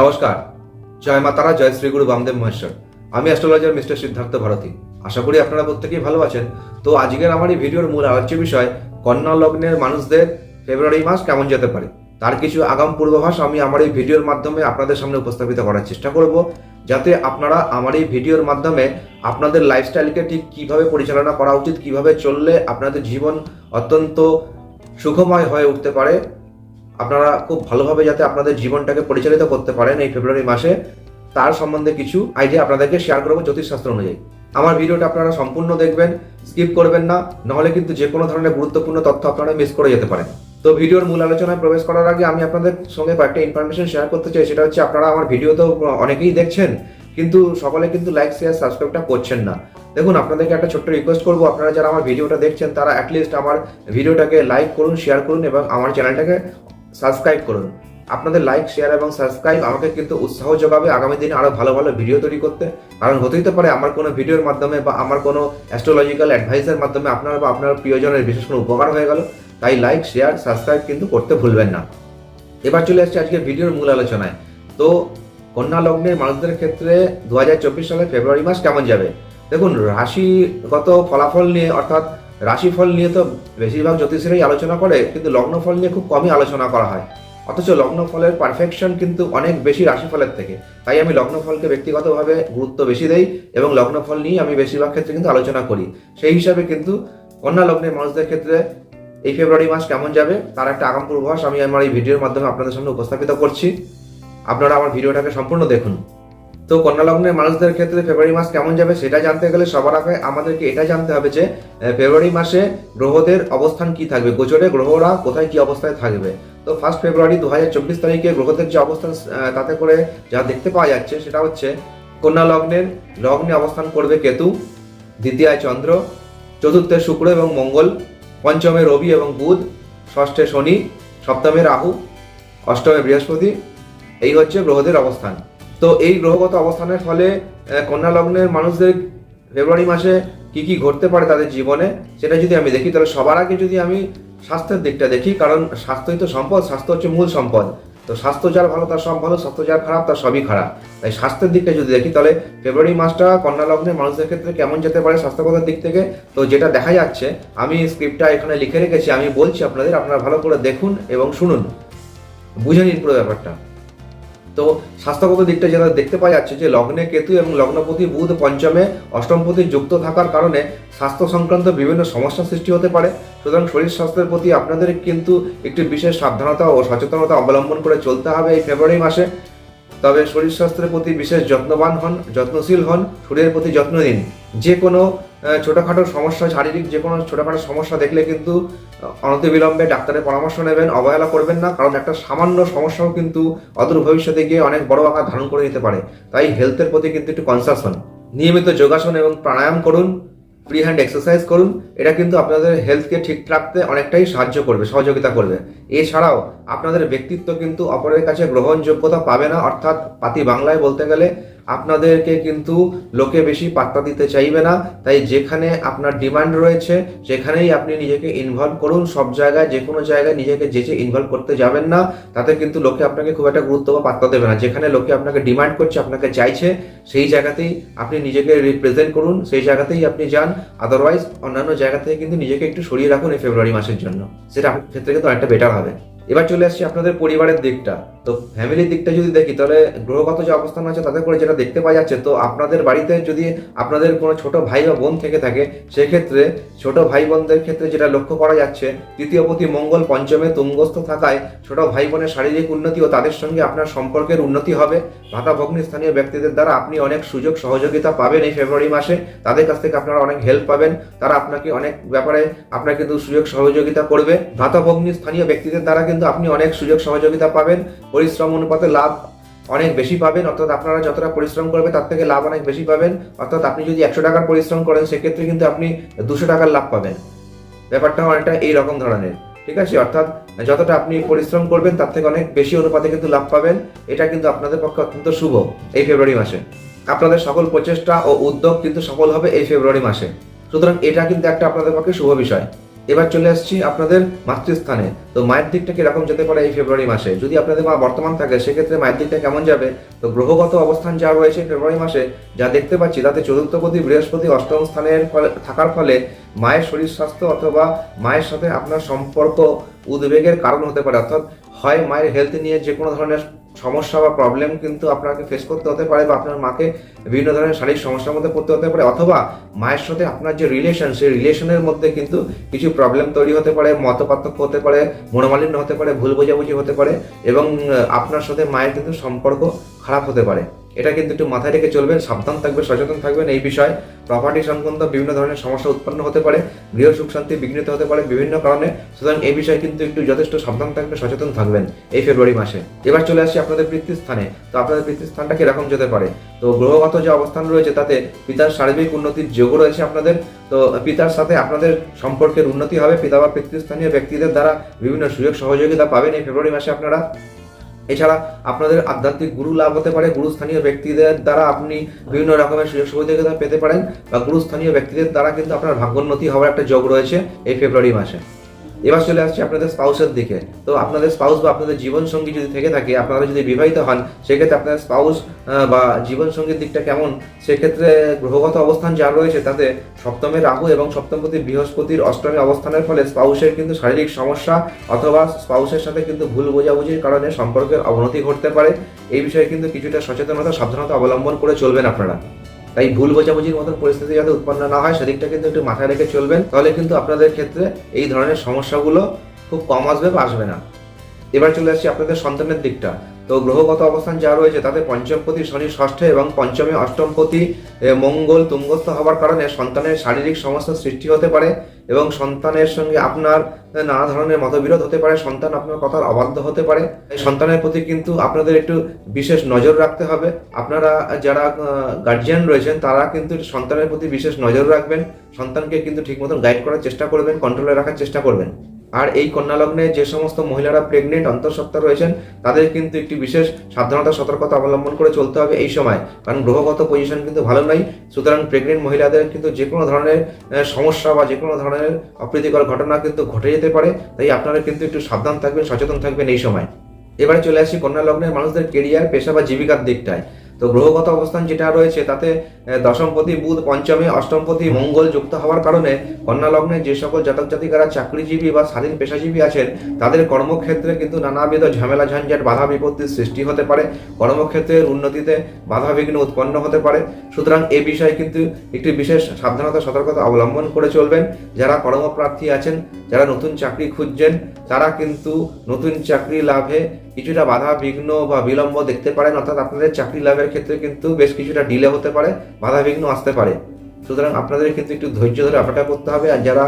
নমস্কার, জয় মাতারা, জয় শ্রী গুরু বামদেব মহেশ্বর। আমি অ্যাস্ট্রোলজার মিস্টার সিদ্ধার্থ ভারতী। আশা করি আপনারা প্রত্যেকেই ভালো আছেন। তো আজকের আমার এই ভিডিওর মূল আলোচ্য বিষয়, কন্যা লগ্নের মানুষদের ফেব্রুয়ারি মাস কেমন যেতে পারে? তার কিছু আগাম পূর্বাভাস আমি আমার এই ভিডিওর মাধ্যমে আপনাদের সামনে উপস্থাপিত করার চেষ্টা করব, যাতে আপনারা আমার এই ভিডিওর মাধ্যমে আপনাদের লাইফস্টাইলকে ঠিক কীভাবে পরিচালনা করা উচিত, কীভাবে চললে আপনাদের জীবন অত্যন্ত সুখময় হয়ে উঠতে পারে আপনারা খুব ভালোভাবে যাতে আপনাদের জীবনটাকে পরিচালিত করতে পারেন এই ফেব্রুয়ারি মাসে, তার সম্বন্ধে কিছু আইডিয়া আপনাদেরকে শেয়ার করব জ্যোতিষশাস্ত্র অনুযায়ী। আমার ভিডিওটা আপনারা সম্পূর্ণ দেখবেন স্কিপ করবেন না, নাহলে কিন্তু যে কোনো ধরনের গুরুত্বপূর্ণ তথ্য আপনারা মিস করে যেতে পারেন। তো ভিডিওর মূল আলোচনায় প্রবেশ করার আগে আমি আপনাদের সঙ্গে কয়েকটা ইনফরমেশন শেয়ার করতে চাই, সেটা হচ্ছে আপনারা আমার ভিডিও তো অনেকেই দেখছেন, কিন্তু সকলে কিন্তু লাইক শেয়ার সাবস্ক্রাইবটা করছেন না। দেখুন, আপনাদেরকে একটা ছোট্ট রিকোয়েস্ট করব, আপনারা যারা আমার ভিডিওটা দেখছেন, তারা অ্যাটলিস্ট আমার ভিডিওটাকে লাইক করুন শেয়ার করুন, এবং আমার চ্যানেলটাকে সাবস্ক্রাইব করুন। আপনাদের লাইক শেয়ার এবং সাবস্ক্রাইব আমাকে কিন্তু উৎসাহ যোগাবে আগামী দিনে আরও ভালো ভালো ভিডিও তৈরি করতে। কারণ হতেই তো পারে আমার কোনো ভিডিওর মাধ্যমে বা আমার কোনো অ্যাস্ট্রোলজিক্যাল অ্যাডভাইসের মাধ্যমে আপনার বা আপনার প্রিয়জনের বিশেষ কোনো উপকার হয়ে গেল। তাই লাইক শেয়ার সাবস্ক্রাইব কিন্তু করতে ভুলবেন না। এবার চলে আসছে আজকে ভিডিওর মূল আলোচনায়। তো কন্যা লগ্নের মানুষদের ক্ষেত্রে দু সালের ফেব্রুয়ারি মাস কেমন যাবে? দেখুন, রাশিগত ফলাফল নিয়ে অর্থাৎ রাশিফল নিয়ে তো বেশিরভাগ জ্যোতিষীরাই আলোচনা করে, কিন্তু লগ্নফল নিয়ে খুব কমই আলোচনা করা হয়। অথচ লগ্নফলের পারফেকশন কিন্তু অনেক বেশি রাশিফলের থেকে। তাই আমি লগ্নফলকে ব্যক্তিগতভাবে গুরুত্ব বেশি দেই এবং লগ্নফল নিয়ে আমি বেশিরভাগ ক্ষেত্রে কিন্তু আলোচনা করি। সেই হিসাবে কিন্তু কন্যা লগ্নের মানুষদের ক্ষেত্রে এই ফেব্রুয়ারি মাস কেমন যাবে, তার একটা আগাম পূর্বাভাস আমি আমার এই ভিডিওর মাধ্যমে আপনাদের সামনে উপস্থাপিত করছি। আপনারা আমার ভিডিওটাকে সম্পূর্ণ দেখুন। তো কন্যা লগ্নের মানুষদের ক্ষেত্রে ফেব্রুয়ারি মাস কেমন যাবে সেটা জানতে গেলে সবার আগে আমাদেরকে এটা জানতে হবে যে ফেব্রুয়ারি মাসে গ্রহদের অবস্থান কি থাকবে, গোচরে গ্রহরা কোথায় কি অবস্থায় থাকবে। তো ফার্স্ট ফেব্রুয়ারি দু হাজার চব্বিশ তারিখে গ্রহদের যে অবস্থান তাতে করে যা দেখতে পাওয়া যাচ্ছে সেটা হচ্ছে কন্যা লগ্নের লগ্নে অবস্থান করবে কেতু দ্বিতীয় চন্দ্র, চতুর্থে শুক্র এবং মঙ্গল, পঞ্চমে রবি এবং বুধ, ষষ্ঠে শনি, সপ্তমে রাহু, অষ্টমে বৃহস্পতি, এই হচ্ছে গ্রহদের অবস্থান। তো এই গ্রহগত অবস্থানের ফলে কন্যা লগ্নের মানুষদের ফেব্রুয়ারি মাসে কি কি ঘটতে পারে তাদের জীবনে, সেটা যদি আমি দেখি, তাহলে সবার আগে যদি আমি স্বাস্থ্যের দিকটা দেখি, কারণ স্বাস্থ্যই তো সম্পদ, স্বাস্থ্য হচ্ছে মূল সম্পদ। তো স্বাস্থ্য যার ভালো, তার সব ভালো, স্বাস্থ্য যার খারাপ, তার সবই খারাপ। তাই স্বাস্থ্যের দিকটা যদি দেখি, তাহলে ফেব্রুয়ারি মাসটা কন্যা লগ্নের মানুষদের ক্ষেত্রে কেমন যেতে পারে স্বাস্থ্যগত দিক থেকে? তো যেটা দেখা যাচ্ছে, আমি স্ক্রিপ্টটা এখানে লিখে রেখেছি, আমি বলছি আপনাদের, আপনারা ভালো করে দেখুন এবং শুনুন। বুঝে নিন পুরো ব্যাপারটা। তো স্বাস্থ্যগত দিকটা যেটা দেখতে পাওয়া যাচ্ছে যে লগ্নে কেতু এবং লগ্নপতি বুধ পঞ্চমে অষ্টমপতি যুক্ত থাকার কারণে স্বাস্থ্য সংক্রান্ত বিভিন্ন সমস্যা সৃষ্টি হতে পারে। সুতরাং শরীর স্বাস্থ্যের প্রতি আপনাদের কিন্তু একটি বিশেষ সাবধানতা ও সচেতনতা অবলম্বন করে চলতে হবে এই ফেব্রুয়ারি মাসে। তবে শরীর স্বাস্থ্যের প্রতি বিশেষ যত্নবান হন, যত্নশীল হন, শরীরের প্রতি যত্ন নিন যে কোনো ছোটখাটো সমস্যা, শারীরিক যে কোনো ছোটোখাটো সমস্যা দেখলে কিন্তু অনতিবিলম্বে ডাক্তারের পরামর্শ নেবেন, অবহেলা করবেন না, কারণ একটা সামান্য সমস্যাও কিন্তু অদূর ভবিষ্যতে গিয়ে অনেক বড় আকার ধারণ করে নিতে পারে। তাই হেলথের প্রতি কিন্তু একটু কনসাস হন নিয়মিত যোগাসন এবং প্রাণায়াম করুন ফ্রি হ্যান্ড এক্সারসাইজ করুন এটা কিন্তু আপনাদের হেলথকে ঠিক রাখতে অনেকটাই সাহায্য করবে, সহযোগিতা করবে। এছাড়াও আপনাদের ব্যক্তিত্ব কিন্তু অপরের কাছে গ্রহণযোগ্যতা পাবে না, অর্থাৎ পাতি বাংলায় বলতে গেলে আপনাদেরকে কিন্তু লোকে বেশি পাত্তা দিতে চাইবে না। তাই যেখানে আপনার ডিমান্ড রয়েছে, সেখানেই আপনি নিজেকে ইনভলভ করুন। সব জায়গায় যে কোনো জায়গায় নিজেকে যেচে ইনভলভ করতে যাবেন না, তাতে কিন্তু লোকে আপনাকে খুব একটা গুরুত্ব বা পাত্তা দেবে না। যেখানে লোকে আপনাকে ডিমান্ড করছে, আপনাকে চাইছে, সেই জায়গাতেই আপনি নিজেকে রিপ্রেজেন্ট করুন, সেই জায়গাতেই আপনি যান। আদারওয়াইজ অন্যান্য জায়গা থেকে কিন্তু নিজেকে একটু সরিয়ে রাখুন এই ফেব্রুয়ারি মাসের জন্য। সেটা ক্ষেত্রে কিন্তু অনেকটা বেটার হবে। এবার চলে আসছি আপনাদের পরিবারের দিকটা। তো ফ্যামিলির দিকটা যদি দেখি, তাহলে গ্রহগত যে অবস্থান আছে, তাতে করে যেটা দেখতে পাওয়া যাচ্ছে, তো আপনাদের বাড়িতে যদি আপনাদের কোনো ছোট ভাই বা বোন থেকে থাকে, সেক্ষেত্রে ছোট ভাই বোনদের ক্ষেত্রে যেটা লক্ষ্য করা যাচ্ছে, তৃতীয় প্রতি মঙ্গল পঞ্চমে তুঙ্গস্থ থাকায় ছোট ভাই বোনের শারীরিক উন্নতি ও তাদের সঙ্গে আপনার সম্পর্কের উন্নতি হবে। ভাতা ভগ্নী স্থানীয় ব্যক্তিদের দ্বারা আপনি অনেক সুযোগ সহযোগিতা পাবেন এই ফেব্রুয়ারি মাসে। তাদের কাছ থেকে আপনারা অনেক হেল্প পাবেন। তারা আপনাকে অনেক ব্যাপারে আপনাকে কিন্তু সুযোগ সহযোগিতা করবে। ভাতা ভগ্নী স্থানীয় ব্যক্তিদের দ্বারা কিন্তু আপনি অনেক সুযোগ সহযোগিতা পাবেন, পরিশ্রম অনুপাতে লাভ অনেক বেশি পাবেন, অর্থাৎ আপনারা যতটা পরিশ্রম করবে তার থেকে লাভ অনেক বেশি পাবেন, অর্থাৎ আপনি যদি একশো টাকার পরিশ্রম করেন সেক্ষেত্রে কিন্তু আপনি দুশো টাকার লাভ পাবেন। ব্যাপারটা অনেকটা এই রকম ধরনের, ঠিক আছে? অর্থাৎ যতটা আপনি পরিশ্রম করবেন তার থেকে অনেক বেশি অনুপাতে কিন্তু লাভ পাবেন, এটা কিন্তু আপনাদের পক্ষে অত্যন্ত শুভ এই ফেব্রুয়ারি মাসে। আপনাদের সকল প্রচেষ্টা ও উদ্যোগ কিন্তু সফল হবে এই ফেব্রুয়ারি মাসে। সুতরাং এটা কিন্তু একটা আপনাদের পক্ষে শুভ বিষয়। এবার চলে আসছি আপনাদের মাতৃস্থানে। তো মায়ের দিকটা কীরকম যেতে পারে এই ফেব্রুয়ারি মাসে? যদি আপনাদের মা বর্তমান থাকে, সেক্ষেত্রে মায়ের দিকটা কেমন যাবে? তো গ্রহগত অবস্থান যা রয়েছে ফেব্রুয়ারি মাসে, যা দেখতে পাচ্ছি, তাতে চতুর্থপতি বৃহস্পতি অষ্টম স্থানের ফলে, থাকার ফলে মায়ের শরীর স্বাস্থ্য অথবা মায়ের সাথে আপনার সম্পর্ক উদ্বেগের কারণ হতে পারে। অর্থাৎ হয় মায়ের হেলথ নিয়ে যে কোনো ধরনের সমস্যা বা প্রবলেম কিন্তু আপনাকে ফেস করতে হতে পারে বা আপনার মাকে বিভিন্ন ধরনের শারীরিক সমস্যার মধ্যে পড়তে হতে পারে অথবা মায়ের সাথে আপনার যে রিলেশন সেই রিলেশনের মধ্যে কিন্তু কিছু প্রবলেম তৈরি হতে পারে, মত হতে পারে, মনোমালিন্য হতে পারে, ভুল বোঝাবুঝি হতে পারে এবং আপনার সাথে মায়ের কিন্তু সম্পর্ক খারাপ হতে পারে। এটা কিন্তু একটু মাথায় রেখে চলবেন, সাবধান থাকবেন, সচেতন থাকবেন। এই বিষয়ে প্রপার্টি সংক্রান্ত বিভিন্ন ধরনের সমস্যা উৎপন্ন হতে পারে গৃহ সুখ শান্তি বিঘ্নিত হতে পারে বিভিন্ন কারণে। সুতরাং এই বিষয়ে কিন্তু একটু যথেষ্ট সাবধান থাকবেন, সচেতন থাকবেন এই ফেব্রুয়ারি মাসে। এবার চলে আসি আপনাদের বৃত্তিস্থানে। তো আপনাদের বৃত্তিস্থানটা কীরকম যেতে পারে? তো গ্রহগত যে অবস্থান রয়েছে, তাতে পিতার সার্বিক উন্নতির যোগও রয়েছে আপনাদের। তো পিতার সাথে আপনাদের সম্পর্কের উন্নতি হবে। পিতা বা পিতৃস্থানীয় ব্যক্তিদের দ্বারা বিভিন্ন সুযোগ সহযোগিতা পাবেন এই ফেব্রুয়ারি মাসে আপনারা। এছাড়া আপনাদের আধ্যাত্মিক গুরু লাভ হতে পারে, গুরুস্থানীয় ব্যক্তিদের দ্বারা আপনি বিভিন্ন রকমের সুযোগ সুবিধা পেতে পারেন, বা গুরুস্থানীয় ব্যক্তিদের দ্বারা কিন্তু আপনার ভাগ্যোন্নতি হওয়ার একটা যোগ রয়েছে এই ফেব্রুয়ারি মাসে। এবার চলে আসছে আপনাদের স্পাউসের দিকে। তো আপনাদের স্পাউস বা আপনাদের জীবন সঙ্গী যদি থেকে থাকে, আপনারা যদি বিবাহিত হন, সেক্ষেত্রে আপনাদের স্পাউস বা জীবন সঙ্গীর দিকটা কেমন? সেক্ষেত্রে গ্রহগত অবস্থান যা রয়েছে, তাতে সপ্তমে রাহু এবং সপ্তমপতি বৃহস্পতির অষ্টমে অবস্থানের ফলে স্পাউসের কিন্তু শারীরিক সমস্যা অথবা স্পাউসের সাথে কিন্তু ভুল বোঝাবুঝির কারণে সম্পর্কের অবনতি ঘটতে পারে। এই বিষয়ে কিন্তু কিছুটা সচেতনতা, সাবধানতা অবলম্বন করে চলবেন আপনারা। তাই ভুল বোঝাবুঝির মতন পরিস্থিতি যাতে উৎপন্ন না হয়, সেদিকটা কিন্তু একটু মাথায় রেখে চলবেন। তাহলে কিন্তু আপনাদের ক্ষেত্রে এই ধরনের সমস্যাগুলো খুব কম আসবে বা আসবে না। এবার চলে আসছি আপনাদের সন্তানের দিকটা। তো গ্রহগত অবস্থান যা রয়েছে, তাতে পঞ্চমপতি শনি ষষ্ঠে এবং পঞ্চমে অষ্টমপতি মঙ্গল তুঙ্গস্থ হওয়ার কারণে সন্তানের শারীরিক সমস্যার সৃষ্টি হতে পারে এবং সন্তানের সঙ্গে আপনার নানা ধরনের মতবিরোধ হতে পারে, সন্তান আপনার কথার অবাধ্য হতে পারে। সন্তানের প্রতি কিন্তু আপনাদের একটু বিশেষ নজর রাখতে হবে। আপনারা যারা গার্জিয়ান রয়েছেন, তারা কিন্তু সন্তানের প্রতি বিশেষ নজর রাখবেন। সন্তানকে কিন্তু ঠিক মতন গাইড করার চেষ্টা করবেন কন্ট্রোলে রাখার চেষ্টা করবেন। আর এই কন্যা লগ্নে যে সমস্ত মহিলারা প্রেগনেন্ট অন্তঃসত্ত্বা রয়েছেন, তাদের কিন্তু একটি বিশেষ সাবধানতা, সতর্কতা অবলম্বন করে চলতে হবে এই সময়। কারণ গ্রহগত পজিশন কিন্তু ভালো নয়। সুতরাং প্রেগনেন্ট মহিলাদের কিন্তু যে কোনো ধরনের সমস্যা বা যে কোনো ধরনের অপ্রীতিকর ঘটনা কিন্তু ঘটে যেতে পারে। তাই আপনারা কিন্তু একটু সাবধান থাকবেন, সচেতন থাকবেন এই সময়। এবারে চলে আসি কন্যা লগ্নের মানুষদের কেরিয়ার পেশা বা জীবিকার দিকটায়। তো গ্রহগত অবস্থান যেটা রয়েছে, তাতে দশমপতি বুধ, পঞ্চমে অষ্টমপতি মঙ্গল যুক্ত হওয়ার কারণে কন্যা লগ্নে যে সকল জাতক জাতিকারা চাকরিজীবী বা স্বাধীন পেশাজীবী আছেন, তাদের কর্মক্ষেত্রে কিন্তু নানাবিধ ঝামেলা ঝঞ্ঝাট, বাধা বিপত্তির সৃষ্টি হতে পারে। কর্মক্ষেত্রের উন্নতিতে বাধা বিঘ্ন উৎপন্ন হতে পারে। সুতরাং এ বিষয়ে কিন্তু একটি বিশেষ সাবধানতা, সতর্কতা অবলম্বন করে চলবেন। যারা কর্মপ্রার্থী আছেন, যারা নতুন চাকরি খুঁজছেন তারা কিন্তু নতুন চাকরি লাভে কিছুটা বাধা, বিঘ্ন বা বিলম্ব দেখতে পারেন। অর্থাৎ আপনাদের চাকরি লাভের ক্ষেত্রে কিন্তু বেশ কিছুটা ডিলে হতে পারে, বাধা, বিঘ্ন আসতে পারে। সুতরাং আপনাদের কিন্তু একটু ধৈর্য ধরে অপেক্ষা করতে হবে। আর যারা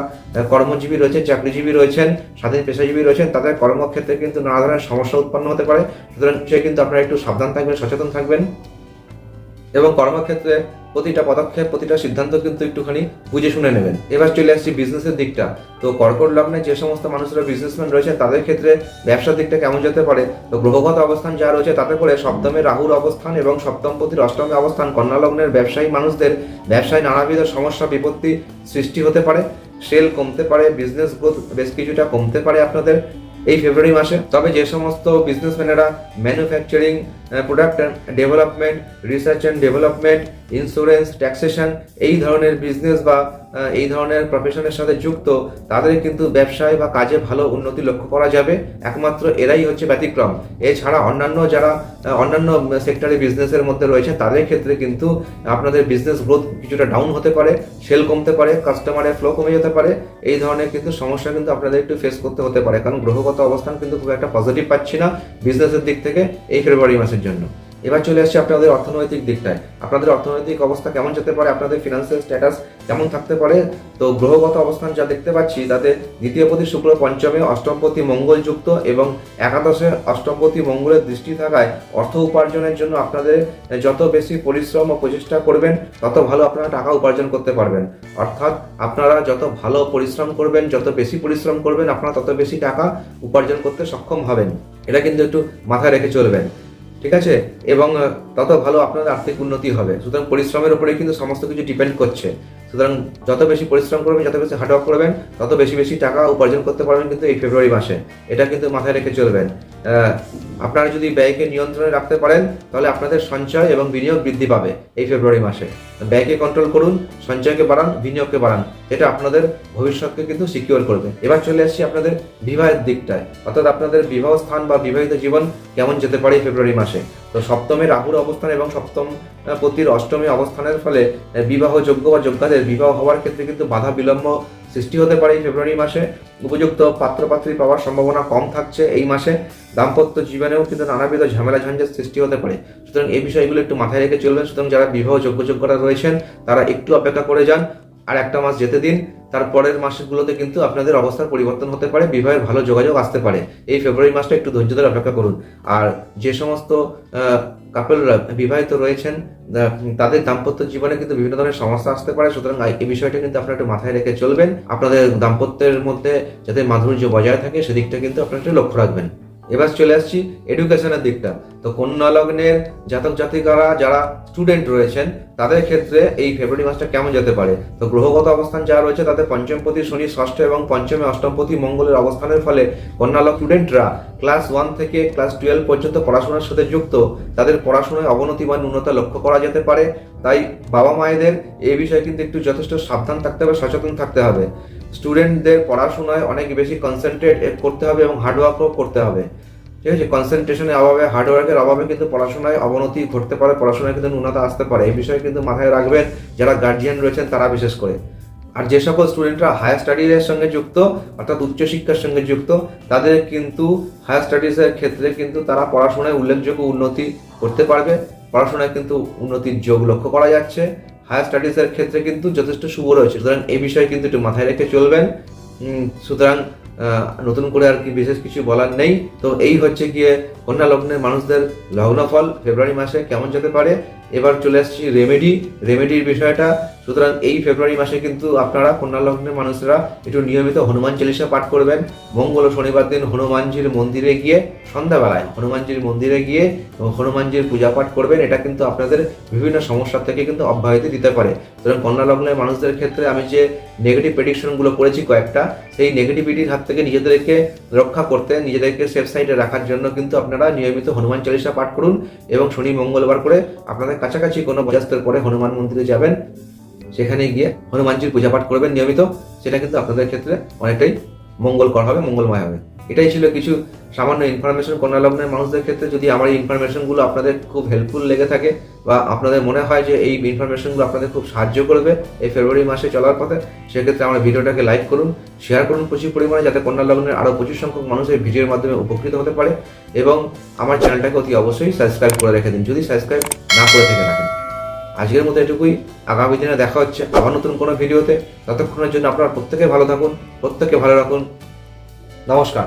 কর্মজীবী রয়েছেন, চাকরিজীবী রয়েছেন স্বাধীন পেশাজীবী রয়েছেন, তাদের কর্মক্ষেত্রে কিন্তু নানা ধরনের সমস্যা উৎপন্ন হতে পারে। সুতরাং সে কিন্তু আপনারা একটু সাবধান থাকবেন, সচেতন থাকবেন। এবং কর্মক্ষেত্রে প্রতিটা পদক্ষেপ, প্রতিটা সিদ্ধান্ত কিন্তু একটুখানি বুঝে শুনে নেবেন। এবার চলে আসছি বিজনেসের দিকটা। তো কর্কট লগ্নে যে সমস্ত মানুষরা বিজনেসম্যান রয়েছেন তাদের ক্ষেত্রে ব্যবসার দিকটা কেমন যেতে পারে? তো গ্রহগত অবস্থান যা রয়েছে, তাতে করে সপ্তমে রাহুর অবস্থান এবং সপ্তমপতির অষ্টমে অবস্থান কন্যা লগ্নের ব্যবসায়ী মানুষদের ব্যবসায় নানাবিধ সমস্যা, বিপত্তি সৃষ্টি হতে পারে। সেল কমতে পারে বিজনেস গ্রোথ বেশ কিছুটা কমতে পারে আপনাদের এই ফেব্রুয়ারি মাসে। তবে যে সমস্ত বিজনেসম্যানেরা manufacturing product development research and development insurance taxation এই ধরনের বিজনেস বা এই ধরনের প্রফেশনের সাথে যুক্ত, তাদের কিন্তু ব্যবসায় বা কাজে ভালো উন্নতি লক্ষ্য করা যাবে। একমাত্র এরাই হচ্ছে ব্যতিক্রম। এছাড়া অন্যান্য যারা অন্যান্য সেক্টরে বিজনেসের মধ্যে রয়েছে, তাদের ক্ষেত্রে কিন্তু আপনাদের বিজনেস গ্রোথ কিছুটা ডাউন হতে পারে সেল কমতে পারে কাস্টমারের ফ্লো কমে যেতে পারে। এই ধরনের কিন্তু সমস্যা কিন্তু আপনাদের একটু ফেস করতে হতে পারে। কারণ গ্রহগত অবস্থান কিন্তু খুব একটা পজিটিভ পাচ্ছি না। বিজনেসের দিক থেকে এই ফেব্রুয়ারি মাসের জন্য। এবার চলে আসছে আপনাদের অর্থনৈতিক দিকটায়। আপনাদের অর্থনৈতিক অবস্থা কেমন যেতে পারে, আপনাদের ফিনান্সিয়াল স্ট্যাটাস কেমন থাকতে পারে, তো গ্রহগত অবস্থান যা দেখতে পাচ্ছি, তাতে দ্বিতীয়পতি শুক্র পঞ্চমে অষ্টমপতি মঙ্গল যুক্ত এবং একাদশে অষ্টমপতি মঙ্গলের দৃষ্টি থাকায় অর্থ উপার্জনের জন্য আপনাদের যত বেশি পরিশ্রম ও প্রচেষ্টা করবেন, তত ভালো আপনারা টাকা উপার্জন করতে পারবেন। অর্থাৎ আপনারা যত ভালো পরিশ্রম করবেন, যত বেশি পরিশ্রম করবেন, আপনারা তত বেশি টাকা উপার্জন করতে সক্ষম হবেন। এটা কিন্তু একটু মাথায় রেখে চলবেন। ঠিক আছে? এবং তত ভালো আপনাদের আর্থিক উন্নতি হবে। সুতরাং পরিশ্রমের উপরে কিন্তু সমস্ত কিছু ডিপেন্ড করছে। সুতরাং যত বেশি পরিশ্রম করবেন, যত বেশি হার্ডওয়ার্ক করবেন, তত বেশি বেশি টাকা উপার্জন করতে পারবেন কিন্তু এই ফেব্রুয়ারি মাসে। এটা কিন্তু মাথায় রেখে চলবেন। আপনারা যদি ব্যয়কে নিয়ন্ত্রণে রাখতে পারেন, তাহলে আপনাদের সঞ্চয় এবং বিনিয়োগ বৃদ্ধি পাবে এই ফেব্রুয়ারি মাসে। ব্যয়কে কন্ট্রোল করুন, সঞ্চয়কে বাড়ান, বিনিয়োগকে বাড়ান, এটা আপনাদের ভবিষ্যৎকে কিন্তু সিকিউর করবে। এবার চলে আসছি আপনাদের বিবাহের দিকটায়। অর্থাৎ আপনাদের বিবাহ স্থান বা বিবাহিত জীবন কেমন যেতে পারে ফেব্রুয়ারি মাসে? তো সপ্তমে রাহুর অবস্থান এবং সপ্তম পতির অষ্টমী অবস্থানের ফলে বিবাহযোগ্য বা যোগ্যদের বিবাহ হওয়ার ক্ষেত্রে কিন্তু বাধা বিলম্ব সৃষ্টি হতে পারে ফেব্রুয়ারি মাসে। উপযুক্ত পাত্রপাত্রী পাওয়ার সম্ভাবনা কম থাকছে এই মাসে। দাম্পত্য জীবনেও কিন্তু নানাবিধ ঝামেলা ঝঞ্ঝাট সৃষ্টি হতে পারে। সুতরাং এই বিষয়গুলো একটু মাথায় রেখে চলবেন। সুতরাং যারা বিবাহ যোগ্য যোগ্যরা রয়েছেন, তারা একটু অপেক্ষা করে যান। আর একটা মাস যেতে দিন তারপরের মাসগুলোতে কিন্তু আপনাদের অবস্থার পরিবর্তন হতে পারে, বিবাহের ভালো যোগাযোগ আসতে পারে। এই ফেব্রুয়ারি মাসটা একটু ধৈর্য ধরে অপেক্ষা করুন। আর যে সমস্ত কাপলরা বিবাহিত রয়েছেন তাদের দাম্পত্য জীবনে কিন্তু বিভিন্ন ধরনের সমস্যা আসতে পারে। সুতরাং এই বিষয়টা কিন্তু আপনারা একটু মাথায় রেখে চলবেন। আপনাদের দাম্পত্যের মধ্যে যাতে মাধুর্য বজায় থাকে, সেদিকটা কিন্তু আপনারা একটু লক্ষ্য রাখবেন। এবার চলে আসছি এডুকেশনের দিকটা। তো কন্যা লগ্নের জাতক জাতিকারা যারা স্টুডেন্ট রয়েছেন, তাদের ক্ষেত্রে এই ফেব্রুয়ারি মাসটা কেমন যেতে পারে? তো গ্রহগত অবস্থান যা রয়েছে তাদের পঞ্চমপতি শনি ষষ্ঠ এবং পঞ্চমে অষ্টমপতি মঙ্গলের অবস্থানের ফলে কন্যা লগ্ন স্টুডেন্টরা ক্লাস ওয়ান থেকে ক্লাস টুয়েলভ পর্যন্ত পড়াশোনার সাথে যুক্ত। তাদের পড়াশোনায় অবনতি বা ন্যূনতা লক্ষ্য করা যেতে পারে। তাই বাবা মায়েদের এই বিষয়ে কিন্তু একটু যথেষ্ট সাবধান থাকতে হবে, সচেতন থাকতে হবে। স্টুডেন্টদের পড়াশোনায় অনেক বেশি কনসেন্ট্রেট করতে হবে এবং হার্ডওয়ার্কও করতে হবে। ঠিক আছে? কনসেন্ট্রেশনের অভাবে হার্ডওয়ার্কের অভাবে কিন্তু পড়াশোনায় অবনতি ঘটতে পারে, পড়াশোনায় কিন্তু ন্যূনতা আসতে পারে। এই বিষয়ে কিন্তু মাথায় রাখবেন, যারা গার্জিয়ান রয়েছেন তারা বিশেষ করে। আর যে সকল স্টুডেন্টরা হায়ার স্টাডিজের সঙ্গে যুক্ত, অর্থাৎ উচ্চশিক্ষার সঙ্গে যুক্ত, তাদের কিন্তু হায়ার স্টাডিজের ক্ষেত্রে কিন্তু তারা পড়াশোনায় উল্লেখযোগ্য উন্নতি করতে পারবে। পড়াশোনায় কিন্তু উন্নতির যোগ লক্ষ্য করা যাচ্ছে। হায়ার স্টাডিজের ক্ষেত্রে কিন্তু যথেষ্ট শুভ রয়েছে। সুতরাং এই বিষয়ে কিন্তু একটু মাথায় রেখে চলবেন। সুতরাং নতুন করে আর কি বিশেষ কিছু বলার নেই। তো এই হচ্ছে গিয়ে কন্যা লগ্নের মানুষদের লগ্নফল, ফেব্রুয়ারি মাসে কেমন যেতে পারে? এবার চলে আসছি রেমেডি রেমেডির বিষয়টা সুতরাং এই ফেব্রুয়ারি মাসে কিন্তু আপনারা কন্যা লগ্নের মানুষরা একটু নিয়মিত হনুমান চালিসা পাঠ করবেন। মঙ্গল ও শনিবার দিন হনুমানজির মন্দিরে গিয়ে, সন্ধ্যাবেলায় হনুমানজির মন্দিরে গিয়ে হনুমানজির পূজা পাঠ করবেন, এটা কিন্তু আপনাদের বিভিন্ন সমস্যা থেকে কিন্তু অব্যাহতি দিতে পারে। সুতরাং কন্যা লগ্নের মানুষদের ক্ষেত্রে আমি যে নেগেটিভ প্রেডিকশনগুলো করেছি কয়েকটা, সেই নেগেটিভিটির হাত থেকে নিজেদেরকে রক্ষা করতে, নিজেদেরকে সেফ সাইডে রাখার জন্য কিন্তু আপনারা নিয়মিত হনুমান চালিসা পাঠ করুন এবং শনি মঙ্গলবার করে আপনাদের কাছাকাছি কোনো বজাস্তের পরে হনুমান মন্দিরে যাবেন। সেখানে গিয়ে হনুমানজির পূজা পাঠ করবেন নিয়মিত। সেটা কিন্তু আপনাদের ক্ষেত্রে অনেকটাই মঙ্গলকর হবে, মঙ্গলময় হবে। এটাই ছিল কিছু সামান্য ইনফরমেশন কন্যা লগ্নের মানুষদের ক্ষেত্রে যদি আমার এই ইনফরমেশনগুলো আপনাদের খুব হেল্পফুল লেগে থাকে বা আপনাদের মনে হয় যে এই ইনফরমেশনগুলো আপনাদের খুব সাহায্য করবে এই ফেব্রুয়ারি মাসে চলার পথে, সেক্ষেত্রে আমার ভিডিওটাকে লাইক করুন শেয়ার করুন প্রচুর পরিমাণে যাতে কন্যা লগ্নের আরও প্রচুর সংখ্যক মানুষ এই ভিডিওর মাধ্যমে উপকৃত হতে পারে। এবং আমার চ্যানেলটাকে অতি অবশ্যই সাবস্ক্রাইব করে রেখে দিন। যদি সাবস্ক্রাইব না করে থেকে থাকেন আজকের মতো এটুকুই। আগামী দিনে দেখা হচ্ছে আবার নতুন কোনো ভিডিওতে। ততক্ষণের জন্য আপনারা প্রত্যেকে ভালো থাকুন প্রত্যেকে ভালো রাখুন। নমস্কার।